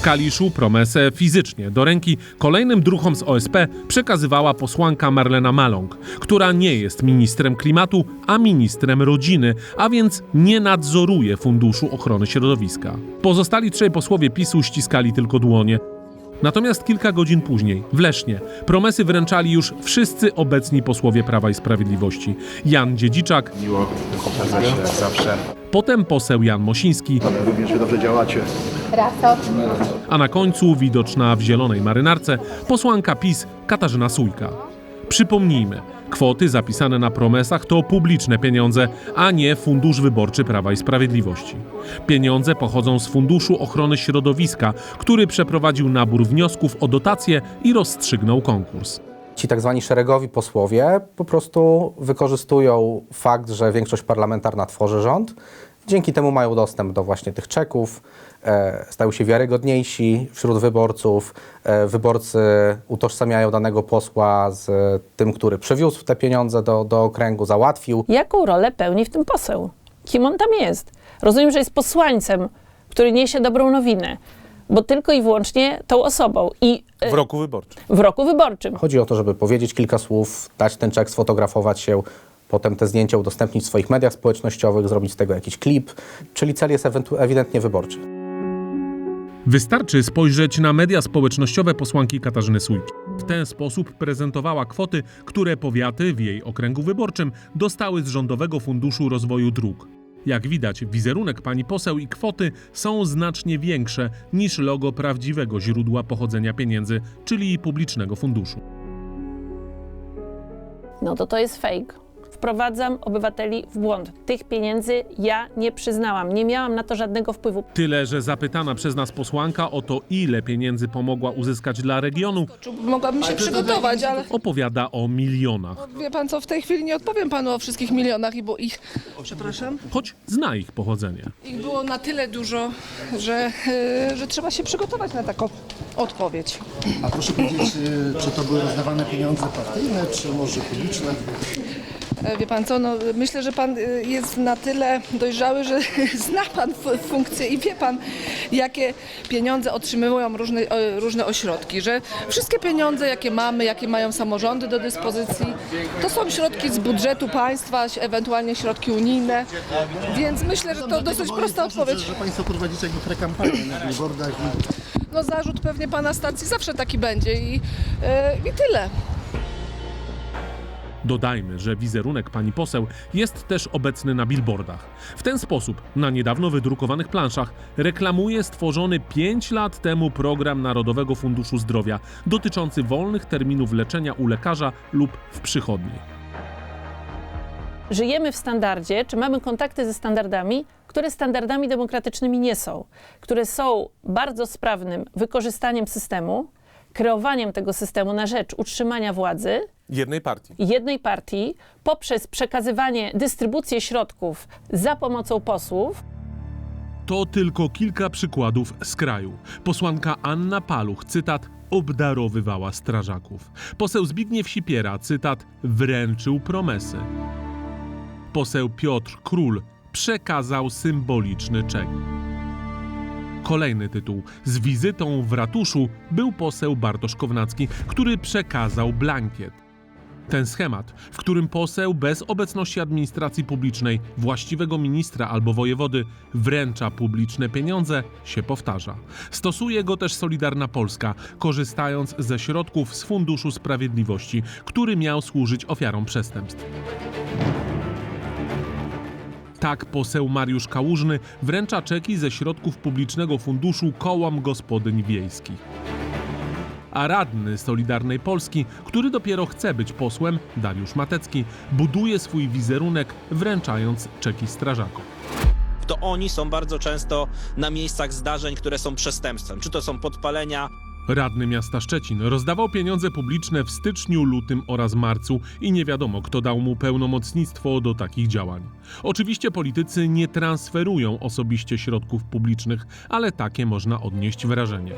W Kaliszu promesę fizycznie do ręki kolejnym druhom z OSP przekazywała posłanka Marlena Maląg, która nie jest ministrem klimatu, a ministrem rodziny, a więc nie nadzoruje Funduszu Ochrony Środowiska. Pozostali trzej posłowie PiSu ściskali tylko dłonie. Natomiast kilka godzin później, w Lesznie, promesy wręczali już wszyscy obecni posłowie Prawa i Sprawiedliwości. Jan Dziedziczak, Miło pokazać się jak zawsze. potem poseł Jan Mosiński, Również dobrze działacie. A na końcu, widoczna w zielonej marynarce, posłanka PiS Katarzyna Sójka. Przypomnijmy, kwoty zapisane na promesach to publiczne pieniądze, a nie Fundusz Wyborczy Prawa i Sprawiedliwości. Pieniądze pochodzą z Funduszu Ochrony Środowiska, który przeprowadził nabór wniosków o dotacje i rozstrzygnął konkurs. Ci tak zwani szeregowi posłowie po prostu wykorzystują fakt, że większość parlamentarna tworzy rząd. Dzięki temu mają dostęp do właśnie tych czeków, e, stają się wiarygodniejsi wśród wyborców. E, wyborcy utożsamiają danego posła z tym, który przywiózł te pieniądze do, do okręgu, załatwił. Jaką rolę pełni w tym poseł? Kim on tam jest? Rozumiem, że jest posłańcem, który niesie dobrą nowinę, bo tylko i wyłącznie tą osobą i e, W roku wyborczym. w roku wyborczym. Chodzi o to, żeby powiedzieć kilka słów, dać ten czek, sfotografować się, potem te zdjęcia udostępnić w swoich mediach społecznościowych, zrobić z tego jakiś klip, czyli cel jest ewidentnie wyborczy. Wystarczy spojrzeć na media społecznościowe posłanki Katarzyny Sójki. W ten sposób prezentowała kwoty, które powiaty w jej okręgu wyborczym dostały z Rządowego Funduszu Rozwoju Dróg. Jak widać, wizerunek pani poseł i kwoty są znacznie większe niż logo prawdziwego źródła pochodzenia pieniędzy, czyli publicznego funduszu. No to to jest fake. Wprowadzam obywateli w błąd. Tych pieniędzy ja nie przyznałam. Nie miałam na to żadnego wpływu. Tyle, że zapytana przez nas posłanka o to, ile pieniędzy pomogła uzyskać dla regionu, Mogłabym się przygotować, ale opowiada o milionach. wie pan co, w tej chwili nie odpowiem panu o wszystkich milionach, i bo ich, przepraszam, Choć zna ich pochodzenie. ich było na tyle dużo, że, yy, że trzeba się przygotować na taką odpowiedź. A proszę powiedzieć, y, czy to były rozdawane pieniądze partyjne, czy może publiczne? E, Wie pan co, no, myślę, że pan y, jest na tyle dojrzały, że zna pan funkcję i wie pan, jakie pieniądze otrzymują różne, o- różne ośrodki, że wszystkie pieniądze, jakie mamy, jakie mają samorządy do dyspozycji, to są środki z budżetu państwa, ewentualnie środki unijne, więc myślę, że to dosyć prosta odpowiedź. Że, Państwo prowadzicie jakby prekampanię na billboardach No zarzut pewnie pana stacji zawsze taki będzie i, e, i tyle. Dodajmy, że wizerunek pani poseł jest też obecny na billboardach. W ten sposób na niedawno wydrukowanych planszach reklamuje stworzony 5 lat temu program Narodowego Funduszu Zdrowia dotyczący wolnych terminów leczenia u lekarza lub w przychodni. Żyjemy w standardzie, czy mamy kontakty ze standardami, które standardami demokratycznymi nie są, które są bardzo sprawnym wykorzystaniem systemu, kreowaniem tego systemu na rzecz utrzymania władzy Jednej partii. jednej partii poprzez przekazywanie, dystrybucję środków za pomocą posłów, To tylko kilka przykładów z kraju. Posłanka Anna Paluch, cytat, obdarowywała strażaków. Poseł Zbigniew Sipiera, cytat, wręczył promesy. Poseł Piotr Król przekazał symboliczny czek. Kolejny tytuł. Z wizytą w ratuszu był poseł Bartosz Kownacki, który przekazał blankiet. Ten schemat, w którym poseł bez obecności administracji publicznej, właściwego ministra albo wojewody wręcza publiczne pieniądze, się powtarza. Stosuje go też Solidarna Polska, korzystając ze środków z Funduszu Sprawiedliwości, który miał służyć ofiarom przestępstw. Tak poseł Mariusz Kałużny wręcza czeki ze środków publicznego funduszu kołom gospodyń wiejskich a radny Solidarnej Polski, który dopiero chce być posłem, Dariusz Matecki, buduje swój wizerunek wręczając czeki strażakom. to oni są bardzo często na miejscach zdarzeń, które są przestępstwem. Czy to są podpalenia, Radny miasta Szczecin rozdawał pieniądze publiczne w styczniu, lutym oraz marcu i nie wiadomo, kto dał mu pełnomocnictwo do takich działań. Oczywiście politycy nie transferują osobiście środków publicznych, ale takie można odnieść wrażenie.